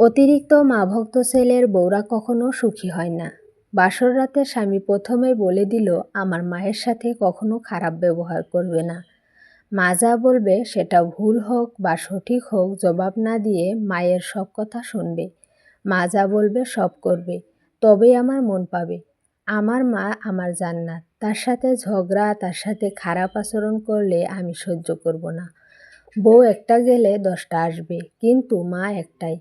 অতিরিক্ত মা ভক্ত ছেলের বউরা কখনো সুখী হয় না। বাসর রাতে স্বামী প্রথমে বলে দিল, আমার মায়ের সাথে কখনো খারাপ ব্যবহার করবে না। মা যা বলবে সেটা ভুল হোক বা সঠিক হোক, জবাব না দিয়ে মায়ের সব কথা শুনবে। মা যা বলবে সব করবে। তবেই আমার মন পাবে। আমার মা আমার জান্নাত। তার সাথে ঝগড়া, তার সাথে খারাপ আচরণ করলে আমি সহ্য করব না। বউ একটা গেলে দশটা আসবে, কিন্তু মা একটাই।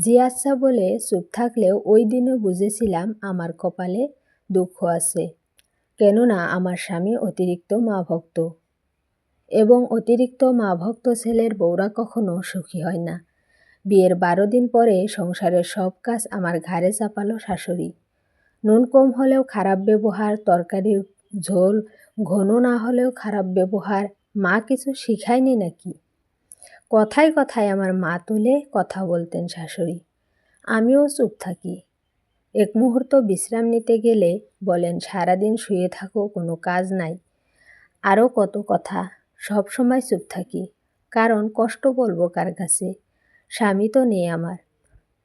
জি আচ্ছা বলে চুপ থাকলেও ওই দিনও বুঝেছিলাম আমার কপালে দুঃখ আছে। কেননা আমার স্বামী অতিরিক্ত মা ভক্ত। এবং অতিরিক্ত মা ভক্ত ছেলের বউরা কখনো সুখী হয় না। বিয়ের বারো দিন পরে সংসারের সব কাজ আমার ঘাড়ে চাপালো শাশুড়ি। নুন কম হলেও খারাপ ব্যবহার, তরকারির ঝোল, ঘন না হলেও খারাপ ব্যবহার, মা কিছু শিখায়নি নাকি? কথায় কথায় আমার মা তুলে কথা বলতেন শাশুড়ি। আমিও চুপ থাকি। এক মুহূর্ত বিশ্রাম নিতে গেলে বলেন, সারাদিন শুয়ে থাকো, কোনো কাজ নাই। আরও কত কথা। সব সময় চুপ থাকি। কারণ কষ্ট বলব কার কাছে? স্বামী তো নেই আমার।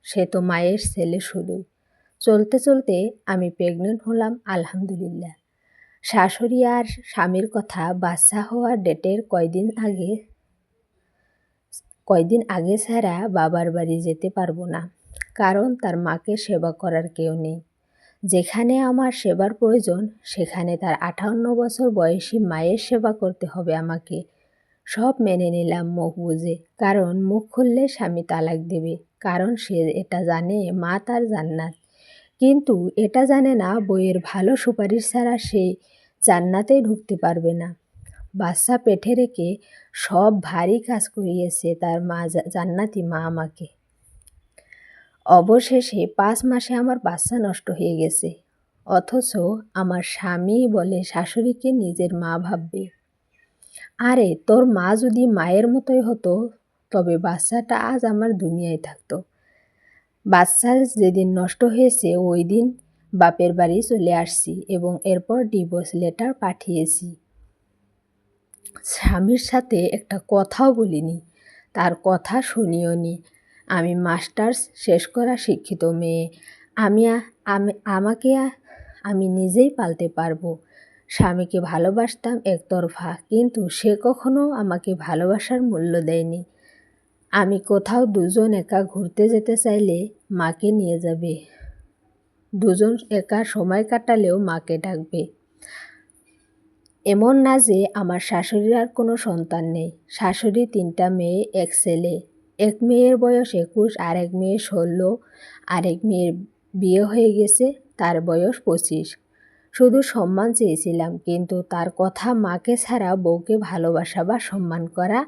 সে তো মায়ের ছেলে শুধুই। চলতে চলতে আমি প্রেগনেন্ট হলাম, আলহামদুলিল্লাহ। শাশুড়ি আর স্বামীর কথা বাচ্চা হওয়ার ডেটের কয়দিন আগে কয়দিন আগে ছাড়া বাবার বাড়ি যেতে পারব না, কারণ তার মাকে সেবা করার কেউ নেই। যেখানে আমার সেবার প্রয়োজন, সেখানে তার আঠান্ন বছর বয়সী মায়ের সেবা করতে হবে আমাকে। সব মেনে নিলাম মুখ বুঝে কারণ মুখ খুললে স্বামী তালাক দেবে, কারণ সে এটা জানে মা তার জান্নাত। কিন্তু এটা জানে না বইয়ের ভালো সুপারিশ ছাড়া সে জান্নাতেই ঢুকতে পারবে না। বাচ্চা পেটে রেখে সব ভারী কাজ করিয়েছে তার মা জান্নাতি মা আমাকে। অবশেষে পাঁচ মাসে আমার বাচ্চা নষ্ট হয়ে গেছে। অথচ আমার স্বামী বলে শাশুড়িকে নিজের মা ভাববে। আরে, তোর মা যদি মায়ের মতোই হতো, তবে বাচ্চাটা আজ আমার দুনিয়ায় থাকতো। বাচ্চা যেদিন নষ্ট হয়েছে, ওই দিন বাপের বাড়ি চলে আসছি এবং এরপর ডিভোর্স লেটার পাঠিয়েছি। স্বামীর সাথে একটা কথাও বলিনি। তার কথা শুনিও নি। আমি মাস্টার্স শেষ করা শিক্ষিত মেয়ে। আমি আমি, আমাকে আমি নিজেই পালতে পারব। স্বামীকে ভালোবাসতাম একতরফা, কিন্তু সে কখনো আমাকে ভালোবাসার মূল্য দেয়নি। আমি কোথাও দুজন একা ঘুরতে যেতে চাইলে মাকে নিয়ে যাবে। দুজন একা সময় কাটালেও মাকে ডাকবে। এমন না যে আমার শাশুড়ির আর কোনো সন্তান নেই। শাশুড়ি তিনটা মেয়ে, এক ছেলে। এক মেয়ের বয়স একুশ আর এক মেয়ে ষোলো, আরেক মেয়ের বিয়ে হয়ে গেছে, তার বয়স পঁচিশ। শুধু সম্মান চেয়েছিলাম, কিন্তু তার কথা মাকে ছাড়া বউকে ভালোবাসা বা সম্মান করা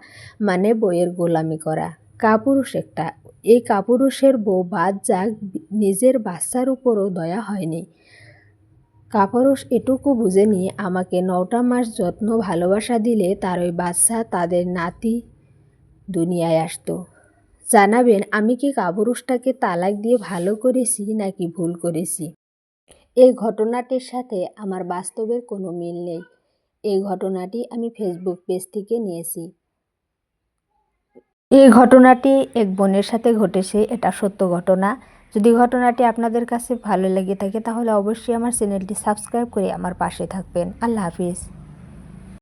মানে বইয়ের গোলামি করা। কাপুরুষ একটা। এই কাপুরুষের বউ বাদ যাক, নিজের বাচ্চার উপরও দয়া হয়নি। কাপুরুষ এটুকু বুঝেনি আমাকে নটা মাস যত্ন, ভালোবাসা দিলে তার ওই বাচ্চা, তাদের নাতি দুনিয়ায় আসতো। জানাবেন, আমি কি কাপুরুষটাকে তালাক দিয়ে ভালো করেছি নাকি ভুল করেছি? এই ঘটনাটির সাথে আমার বাস্তবের কোনো মিল নেই। এই ঘটনাটি আমি ফেসবুক পেজ থেকে নিয়েছি। এই ঘটনাটি এক বোনের সাথে ঘটেছে, এটা সত্য ঘটনা। যদি ঘটনাটি আপনাদের কাছে ভালো লেগে থাকে, তাহলে অবশ্যই আমার চ্যানেলটি সাবস্ক্রাইব করে আমার পাশে থাকবেন। আল্লাহ হাফিজ।